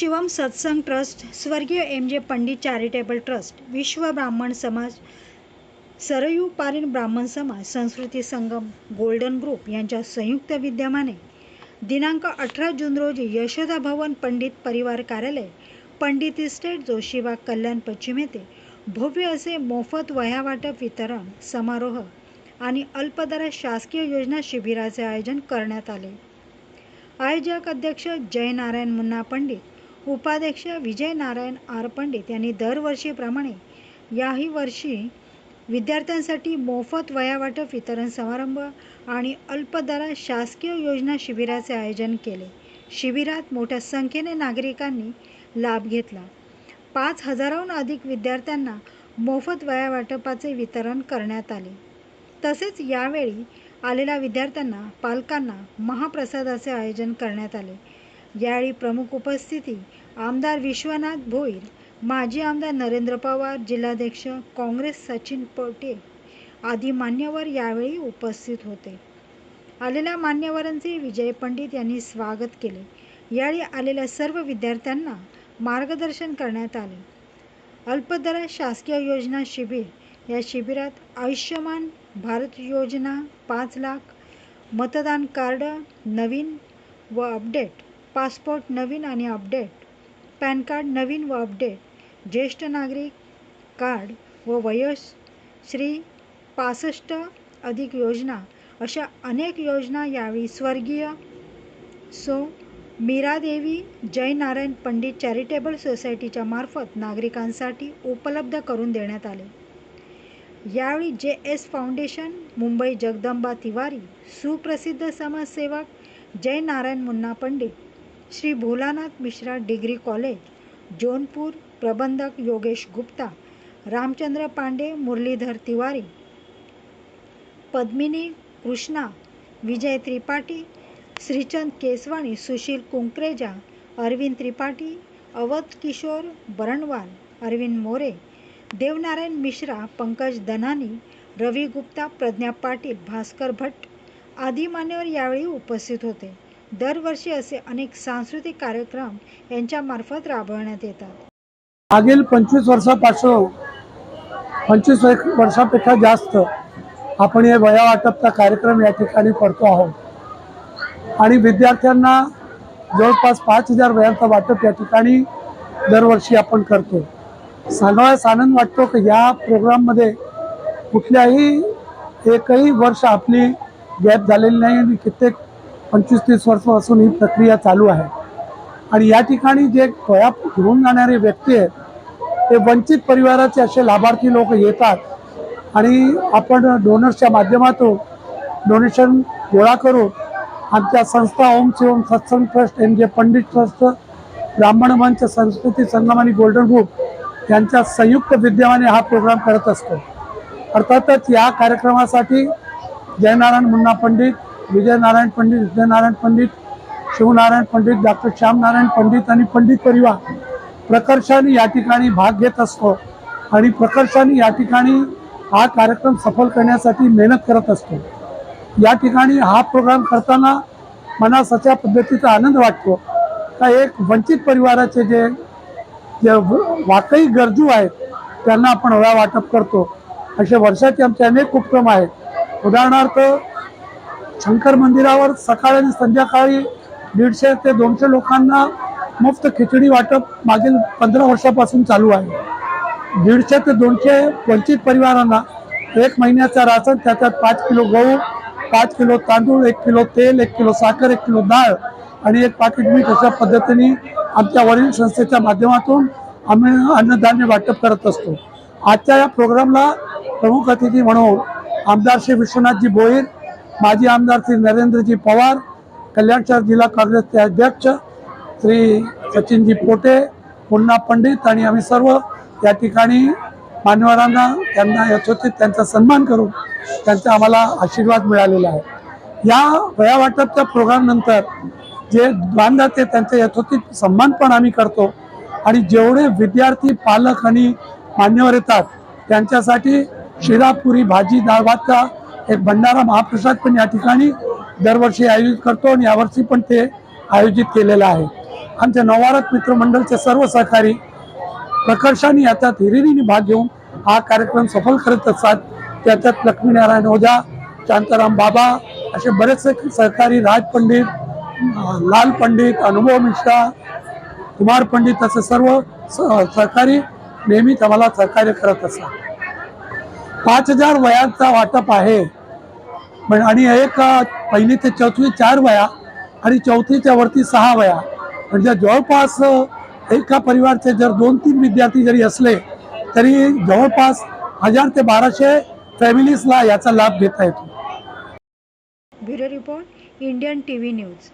शिवम सत्संग ट्रस्ट स्वर्गीय एम जे पंडित चॅरिटेबल ट्रस्ट विश्व ब्राह्मण समाज सरयू ब्राह्मण समाज संस्कृती संगम गोल्डन ग्रुप यांच्या संयुक्त विद्यमाने दिनांक अठरा जून रोजी यशोदा भवन पंडित परिवार कार्यालय पंडित इस्टेट जोशीबाग कल्याण पश्चिम येथे भव्य असे मोफत वह्या वाटप वितरण समारोह आणि अल्पदरात शासकीय योजना शिबिराचे आयोजन करण्यात आले. आयोजक अध्यक्ष जयनारायण मुन्ना पंडित उपाध्यक्ष विजय नारायण आर पंडित यांनी दरवर्षीप्रमाणे याही वर्षी विद्यार्थ्यांसाठी मोफत वयावाटप वितरण समारंभ आणि अल्पदरात शासकीय योजना शिबिराचे आयोजन केले. शिबिरात मोठ्या संख्येने नागरिकांनी लाभ घेतला. पाच हजाराहून अधिक विद्यार्थ्यांना मोफत वयावाटपाचे वितरण करण्यात आले. तसेच यावेळी आलेल्या विद्यार्थ्यांना पालकांना महाप्रसादाचे आयोजन करण्यात आले. यावेळी प्रमुख उपस्थिती आमदार विश्वनाथ भोईर माजी आमदार नरेंद्र पवार जिल्हाध्यक्ष काँग्रेस सचिन पटेल आदी मान्यवर यावेळी उपस्थित होते. आलेल्या मान्यवरांचे विजय पंडित यांनी स्वागत केले. यावेळी आलेल्या सर्व विद्यार्थ्यांना मार्गदर्शन करण्यात आले. अल्पदरात शासकीय योजना शिबिर या शिबिरात आयुष्यमान भारत योजना पाच लाख मतदान कार्ड नवीन व अपडेट पासपोर्ट नवीन आणि अपडेट पॅन कार्ड नवीन व अपडेट ज्येष्ठ नागरिक कार्ड व वयोश्री पासष्ट अधिक योजना अशा अनेक योजना यावेळी स्वर्गीय सो मीरादेवी जयनारायण पंडित चॅरिटेबल सोसायटीच्या मार्फत नागरिकांसाठी उपलब्ध करून देण्यात आले. यावेळी J S foundation Mumbai Jagdamba Tiwari सुप्रसिद्ध समाजसेवक जयनारायण मुन्ना पंडित श्री भोलानाथ मिश्रा डिग्री कॉलेज जोनपूर प्रबंधक योगेश गुप्ता रामचंद्र पांडे मुरलीधर तिवारी पद्मिनी कृष्णा विजय त्रिपाठी श्रीचंद केसवाणी सुशील कुंकरेजा अरविंद त्रिपाठी अवध किशोर बरणवाल अरविंद मोरे देवनारायण मिश्रा पंकज दनानी रवी गुप्ता प्रज्ञा पाटील भास्कर भट्ट आदी मान्यवर यावेळी उपस्थित होते. दरवर्षी असे अनेक सांस्कृतिक कार्यक्रम यांच्यामार्फत राबवण्यात येतात. मागील पंचवीस वर्षापासून पंचवीस वर्षापेक्षा जास्त आपण हे वया वाटपचा कार्यक्रम या ठिकाणी करतो आहोत. आणि विद्यार्थ्यांना जवळपास पाच हजार वयांचं वाटप या ठिकाणी दरवर्षी आपण करतो. सांगावयास आनंद वाटतो की या प्रोग्राममध्ये कुठल्याही एकही वर्ष आपली गॅप झालेली नाही आणि कित्येक पंचवीस तीस वर्षापासून ही प्रक्रिया चालू आहे. आणि या ठिकाणी जे वया घेऊन जाणारे व्यक्ती आहेत ते वंचित परिवाराचे असे लाभार्थी लोक येतात आणि आपण डोनर्सच्या माध्यमातून डोनेशन गोळा करून आमच्या संस्था ओम शिवम सत्संग ट्रस्ट एम जे पंडित ट्रस्ट ब्राह्मण मंच संस्कृती संगम आणि गोल्डन ग्रुप यांच्या संयुक्त विद्यमाने हा प्रोग्राम करत असतो. अर्थातच या कार्यक्रमासाठी जयनारायण मुन्ना पंडित विजयनारायण पंडित विजयनारायण पंडित शिवनारायण पंडित डॉक्टर श्यामनारायण पंडित आणि पंडित परिवार प्रकर्षाने या ठिकाणी भाग घेत असतो आणि प्रकर्षाने या ठिकाणी हा कार्यक्रम सफल करण्यासाठी मेहनत करत असतो. या ठिकाणी हा प्रोग्राम करताना मला सच्या पद्धतीचा आनंद वाटतो. का एक वंचित परिवाराचे जे जे वाकई गरजू आहेत त्यांना आपण ओळा वाटप करतो. असे वर्षाचे आमचे अनेक उपक्रम आहेत. उदाहरणार्थ शंकर मंदिरावर सकाळी आणि संध्याकाळी दीडशे ते दोनशे लोकांना मुफ्त खिचडी वाटप मागील पंधरा वर्षापासून चालू आहे. दीडशे ते दोनशे वंचित परिवारांना एक महिन्याचा राशन त्याच्यात पाच किलो गहू पाच किलो तांदूळ एक किलो तेल एक किलो साखर एक किलो डाळ आणि एक पाकिट मीठ अशा पद्धतीने आमच्या वरील संस्थेच्या माध्यमातून आम्ही अन्नधान्य वाटप करत असतो. आजच्या या प्रोग्रामला प्रमुख अतिथी म्हणून आमदार श्री विश्वनाथजी भोईर माजी आमदार श्री नरेंद्रजी पवार कल्याण शहर जिल्हा काँग्रेसचे अध्यक्ष श्री सचिनजी पोटे पुन्हा पंडित आणि आम्ही सर्व या ठिकाणी मान्यवरांना त्यांना यथोचित त्यांचा सन्मान करून त्यांचा आम्हाला आशीर्वाद मिळालेला आहे. या वयावाटपच्या प्रोग्रामनंतर जे नंतर जे दानदाते त्यांचा यथोचित सन्मान पण आम्ही करतो आणि जेवढे विद्यार्थी पालक आणि मान्यवर येतात त्यांच्यासाठी शिरापुरी भाजी डाळ भातचा एक भंडारा महाप्रसाद पण या ठिकाणी दरवर्षी आयोजित करतो आणि यावर्षी पण ते आयोजित केलेलं आहे. आमच्या नवारत मित्रमंडळचे सर्व सहकारी प्रकर्षाने याच्यात हिरिरीने भाग घेऊन हा कार्यक्रम सफल करत असतात. त्याच्यात लक्ष्मीनारायण ओझा शांताराम बाबा असे बरेचसे सहकारी राज पंडित लाल पंडित अनुभव मिश्रा कुमार पंडित असे सर्व स- सहकारी नेहमीच आम्हाला सहकार्य करत असतात. पाच हजार वयांचा वाटप आहे. पण आणि एक पहिली ते चौथी चार वया आणि चौथीच्या वरती सहा वया. म्हणजे जवळपास एका परिवारचे जर दोन तीन विद्यार्थी जरी असले तरी जवळपास हजार ते बाराशे फॅमिलीजला याचा लाभ घेता येतो. Bureau report Indian T V news.